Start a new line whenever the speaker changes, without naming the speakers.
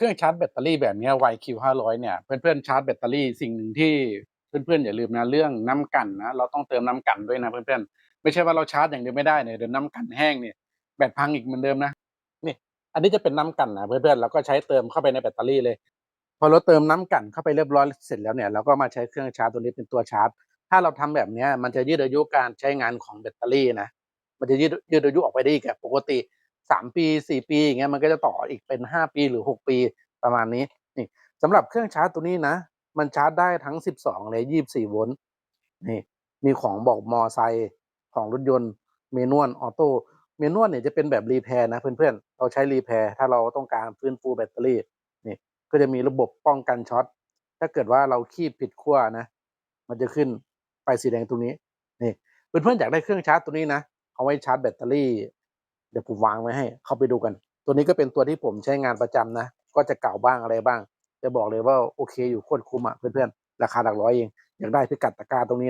เครื่องชาร์จแบตเตอรี่แบบนี้ YQ500 เนี่ย เพื่อนๆชาร์จแบตเตอรี่สิ่งหนึ่งที่เพื่อนๆอย่าลืมนะเรื่องน้ำกันนะเราต้องเติมน้ำกันด้วยนะเพื่อนๆไม่ใช่ว่าเราชาร์จอย่างเดียวไม่ได้เนี่ยเดี๋ยวน้ำกันแห้งเนี่ยแบตพังอีกเหมือนเดิมนะนี่อันนี้จะเป็นน้ำกันนะเพื่อนๆเราก็ใช้เติมเข้าไปในแบตเตอรี่เลย พอเราเติมน้ำกันเข้าไปเรียบร้อยเสร็จแล้วเนี่ยเราก็มาใช้เครื่องชาร์จตัวนี้เป็นตัวชาร์จ ถ้าเราทำแบบนี้มันจะยืดอายุการใช้งานของแบตเตอรี่นะมันจะยืดยืดอายุออกไปได้อีกปกติ สามปีสี่ปีอย่างเงี้ยมันก็จะต่ออีกเป็นห้าปีหรือหกปีประมาณนี้นี่สำหรับเครื่องชาร์จตัวนี้นะ มันชาร์จได้ทั้งสิบสองเลยยี่สี่โวลต์นี่มีของบอกมอไซค์ของรถยนต์เมนวลออโต้เมนวลเนี่ยจะเป็นแบบรีแพร์นะเพื่อนๆ เราใช้รีแพร์ถ้าเราต้องการฟื้นฟูแบตเตอรี่นี่ก็จะมีระบบป้องกันช็อตถ้าเกิดว่าเราคีบผิดขั้วนะ มันจะขึ้นไฟสีแดงตรงนี้นี่เพื่อนๆอยากได้เครื่องชาร์จตัวนี้นะเอาไว้ชาร์จแบตเตอรี่ เดี๋ยวผมวางไว้ให้ เข้าไปดูกัน ตัวนี้ก็เป็นตัวที่ผมใช้งานประจำนะ ก็จะเก่าบ้างอะไรบ้าง จะบอกเลยว่าโอเคอยู่โคตรคุ้มอะเพื่อนๆ ราคาหลักร้อยเอง อยากได้พิกัดตะกร้าตรงนี้